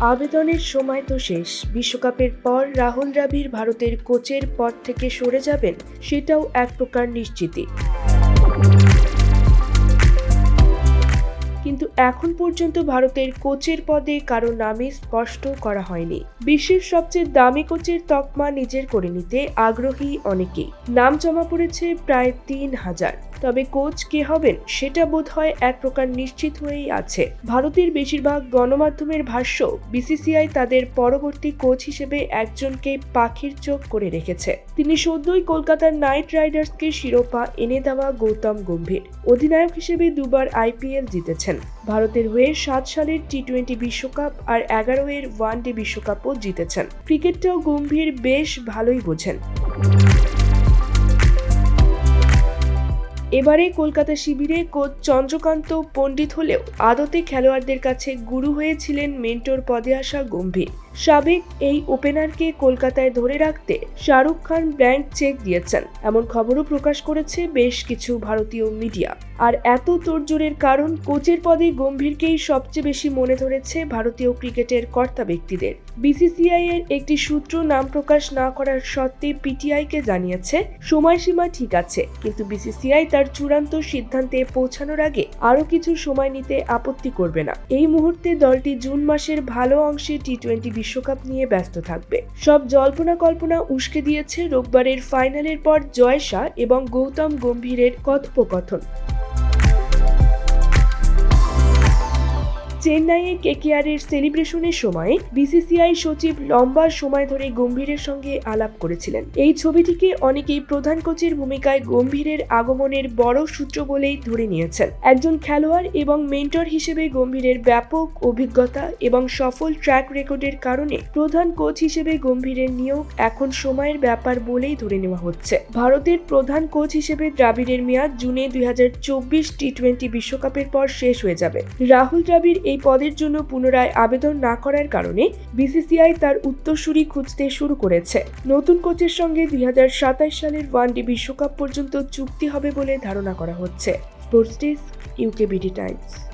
আবেদনের সময় তো শেষ। বিশ্বকাপের পর রাহুল দ্রাবিড় ভারতের কোচের পদ থেকে সরে যাবেন, সেটাও এক প্রকার নিশ্চিতই কিন্তু এখন পর্যন্ত ভারতের কোচের পদে কারও নামে স্পষ্ট করা হয়নি। বিশ্বের সবচেয়ে দামি কোচের তকমা নিজের করে নিতে আগ্রহী অনেকেই। নাম জমা পড়েছে প্রায় তিন হাজার। তবে কোচ কে হবেন সেটা বোধ হয় এক প্রকার নিশ্চিত হয়েই আছে। ভারতের বেশিরভাগ গণমাধ্যমের ভাষ্য, বিসিসিআই তাদের পরবর্তী কোচ হিসেবে একজনকে পাখির চোখ করে রেখেছে। তিনি সদ্যই কলকাতার নাইট রাইডার্সকে শিরোপা এনে দেওয়া গৌতম গম্ভীর, অধিনায়ক হিসেবে দুবার আইপিএল জিতেছেন। ভারতের হয়ে সাত সালের টি টোয়েন্টি বিশ্বকাপ আর এগারো এর ওয়ান ডে বিশ্বকাপও জিতেছেন। ক্রিকেটটাও গম্ভীর, বেশ ভালোই বোঝেন। এবারে কলকাতা শিবিরে কোচ চন্দ্রকান্ত পণ্ডিত হলেও আদতে খেলোয়াড়দের কাছে গুরু হয়েছিলেন মেন্টর পদে আসা গম্ভীর। সাবেক এই ওপেনারকে কলকাতায় ধরে রাখতে শাহরুখ খান ব্ল্যাঙ্ক চেক দিয়েছেন। এমন খবরও প্রকাশ করেছে বেশ কিছু ভারতীয় মিডিয়া। আর এত তোড়জোড়ের কারণ কোচের পদে গম্ভীরকেই সবচেয়ে বেশি মনে ধরেছে ভারতীয় ক্রিকেটের কর্তা ব্যক্তিদের। বিসিসিআই এর একটি সূত্র নাম প্রকাশ না করার সত্ত্বে পিটিআইকে জানিয়েছে, সময়সীমা ঠিক আছে, কিন্তু বিসিসিআই তার চূড়ান্ত সিদ্ধান্তে পৌঁছানোর আগে আরও কিছু সময় নিতে আপত্তি করবে না। এই মুহূর্তে দলটি জুন মাসের ভালো অংশে টি টোয়েন্টি বিশ্বকাপ নিয়ে ব্যস্ত থাকবে। সব জল্পনা কল্পনা উস্কে দিয়েছে রোববারের ফাইনালের পর জয়সা এবং গৌতম গম্ভীরের কথোপকথন। চেন্নাইয়ে কেকেআরের সেলিব্রেশনের সময় বিসিসিআই সচিব লম্বা সময় ধরে গম্ভীরের সঙ্গে আলাপ করেছিলেন। এই ছবিটিকে অনেকেই প্রধান কোচের ভূমিকায় গম্ভীরের আগমনের বড় সূত্র বলেই ধরে নিয়েছেন। একজন খেলোয়াড় এবং মেন্টর হিসেবে গম্ভীরের ব্যাপক অভিজ্ঞতা এবং সফল ট্র্যাক রেকর্ডের কারণে প্রধান কোচ হিসেবে গম্ভীরের নিয়োগ এখন সময়ের ব্যাপার বলেই ধরে নেওয়া হচ্ছে। ভারতের প্রধান কোচ হিসেবে দ্রাবিড়ের মেয়াদ জুনে দুই হাজার চব্বিশ টি টোয়েন্টি বিশ্বকাপের পর শেষ হয়ে যাবে। রাহুল দ্রাবিড় এই পদের জন্য পুনরায় আবেদন না করার কারণে বিসিসিআই তার উত্তরসূরি খুঁজতে শুরু করেছে। নতুন কোচের সঙ্গে দুই হাজার সাতাশ সালের ওয়ানডে বিশ্বকাপ পর্যন্ত চুক্তি হবে বলে ধারণা করা হচ্ছে। Sports desk, UKBD Times.